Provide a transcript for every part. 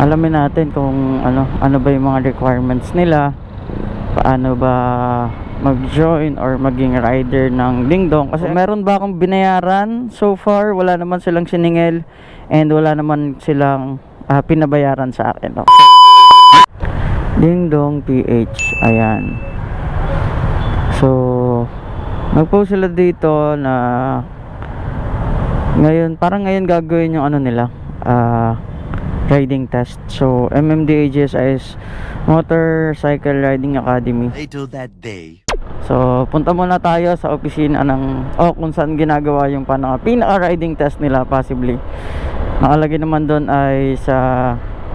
alamin natin kung ano ano ba yung mga requirements nila. Paano ba mag-join or maging rider ng Dingdong. Kasi meron ba akong binayaran so far wala naman silang siningil and wala naman silang ah, pinabayaran sa akin no? Dingdong PH ayan. So nagpost sila dito na ngayon parang ngayon gagawin yung ano nila ah riding test so MMDAGSI is Motorcycle Riding Academy Later that day. So, punta muna tayo sa opisina ng o kung saan ginagawa yung panaka pinaka-riding test nila possibly. Nakalagay naman doon ay sa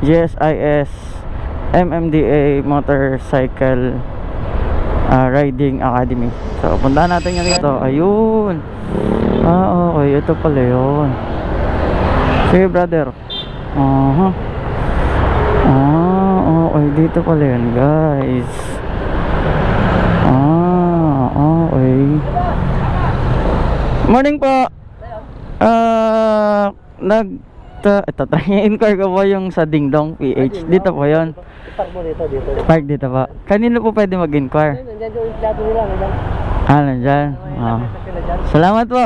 GSIS MMDA Motorcycle ah, Riding Academy. So, puntahan natin yan dito. Ayun. Ah, okay. Ito pala yun. Sige, brother. Aha. Ah, okay. Dito pala yun, guys. Ah, okay. Morning po. Ah, nag ta, ito, try-inquire ko po yung sa Dingdong PH. Dito po yun. Park mo dito, dito. Park dito po. Kanino po pwede mag-inquire? Nandiyan yung plato nila, nandiyan. Ah, nandyan. Sila dyan. Salamat po.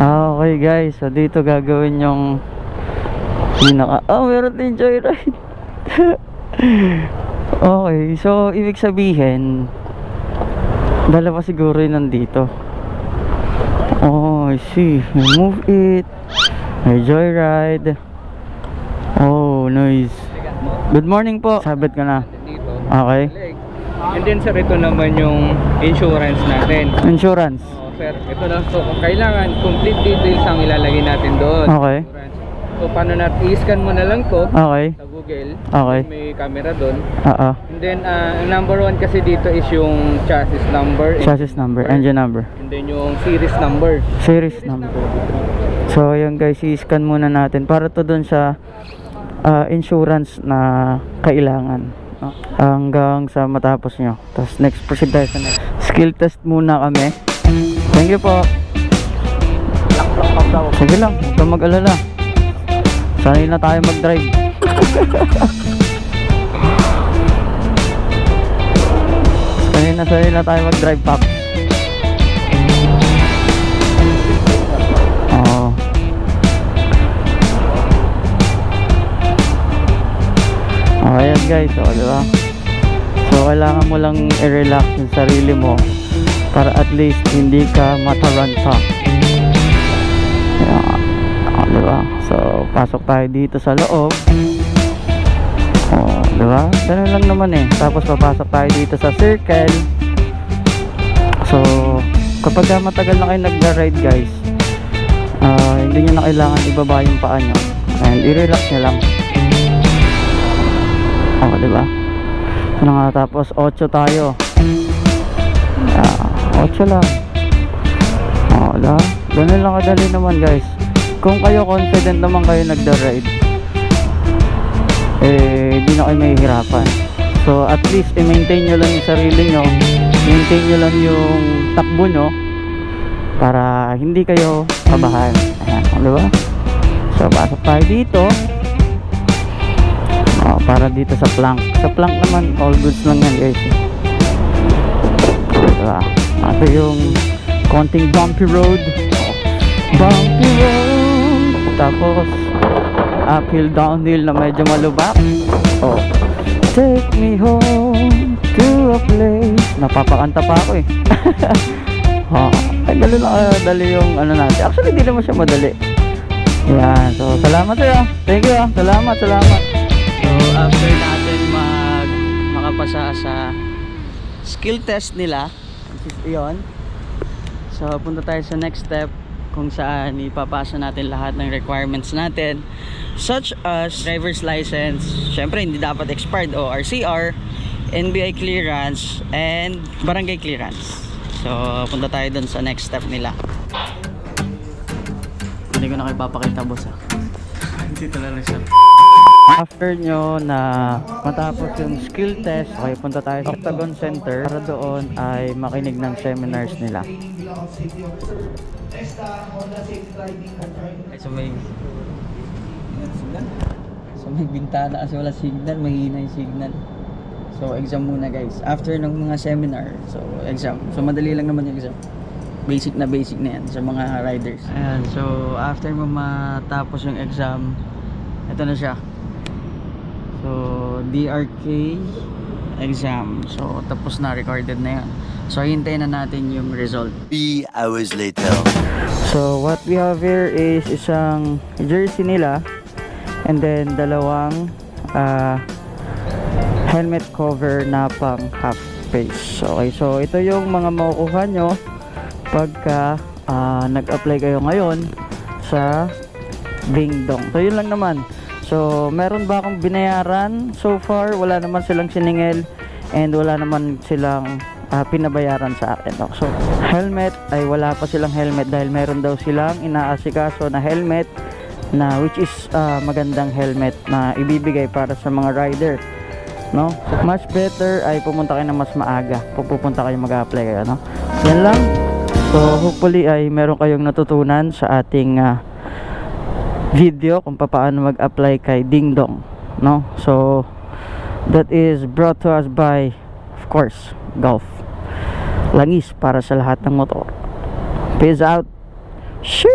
Ah, okay guys. So dito gagawin yung pinaka... Oh, meron din joyride. okay. So, ibig sabihin, dalawa siguro yun nandito. Oh, I see. May move it. May joyride. Oh, nice. Good morning po. Sabit ka na. Okay. And then sir, ito naman yung insurance natin. Insurance. Oh, sir, ito lang. So kung kailangan, complete details ang ilalagay natin doon. Okay. Insurance. So paano natin, i-scan mo na lang to Okay. sa Google. Okay. May camera doon. Oo. And then, ang number one kasi dito is yung chassis number. and- Chassis number, engine number. And then yung series number. Series number. So, yun guys, i-scan muna natin para to dun sa ah, insurance na kailangan. no? Hanggang sa matapos nyo. Tapos next, proceed tayo sa next. Skill test muna kami. Thank you po. Sige lang, huwag kang mag-alala. Sanay na tayo mag-drive. sanay na sanay na tayo mag-drive pack. Oo. Ayan guys, so, di ba? So, kailangan mo lang i-relax yung sarili mo para at least hindi ka mataranta. Ayan. Oh, di ba? So, pasok tayo dito sa loob. Oh, di ba? Ganun lang naman eh. Tapos papasok tayo dito sa circle. So, kapag ka matagal na kayo nag-ride guys, ah, hindi nyo na kailangan ibaba yung paa nyo. And i-relax nyo lang. Oo, di ba? Ano nga, tapos 8 tayo. Ah, 8 lang. Oo, di ba? Ganun lang kadali naman guys. Kung kayo confident naman kayo nagda-ride, eh, hindi na kayo mahihirapan. So, at least, i-maintain nyo lang yung sarili nyo. Maintain nyo lang yung takbo nyo para hindi kayo kabahan. Ayan, di ba? So, pasok tayo dito. Oh, para dito sa plank. Sa plank naman, all goods lang yan guys. Diba? Ito yung konting bumpy road. Bumpy road. Tapos, uphill, downhill na medyo malubak. Oh, take me home to a place. Napapakanta pa ako eh. oh, ay, dali lang ah, dali yung ano natin. Actually, di naman siya madali. Yan. So, salamat sa'yo. Thank you ah. Salamat, salamat. So, after natin mag makapasa sa skill test nila, which is. So, punta tayo sa next step kung saan ipapasa natin lahat ng requirements natin such as driver's license, syempre hindi dapat expired o RCR, NBI clearance, and barangay clearance. So, punta tayo dun sa next step nila. Hindi ko na kayo papakita boss ah. Dito na siya. After nyo na matapos yung skill test, okay, punta tayo sa Octagon Center para doon ay makinig ng seminars nila. Ay, so may... So may bintana kasi wala signal, mahina yung signal. So, exam muna guys. After ng mga seminar, so exam. So, madali lang naman yung exam. Basic na basic na yan sa mga riders. Ayan, so after mo matapos yung exam, ito na siya. So, DRK exam. So, tapos na, recorded na yan. So, hintayin na natin yung result. Three hours later. So, what we have here is isang jersey nila and then dalawang ah, helmet cover na pang half face. Okay, so ito yung mga makukuha nyo pagka ah, nag-apply kayo ngayon sa Dingdong. So, yun lang naman. So, meron ba akong binayaran so far? Wala naman silang siningil and wala naman silang ah, pinabayaran sa akin. no? So, helmet ay wala pa silang helmet dahil meron daw silang inaasikaso na helmet na which is ah, magandang helmet na ibibigay para sa mga rider. No? Much better ay pumunta kayo na mas maaga. Kung pupunta kayo mag-apply kayo, no? Yan lang. So, hopefully ay meron kayong natutunan sa ating ah, video kung paano mag-apply kay Ding Dong, no? So, that is brought to us by, of course, Golf. Langis para sa lahat ng motor. Peace out. Shoo!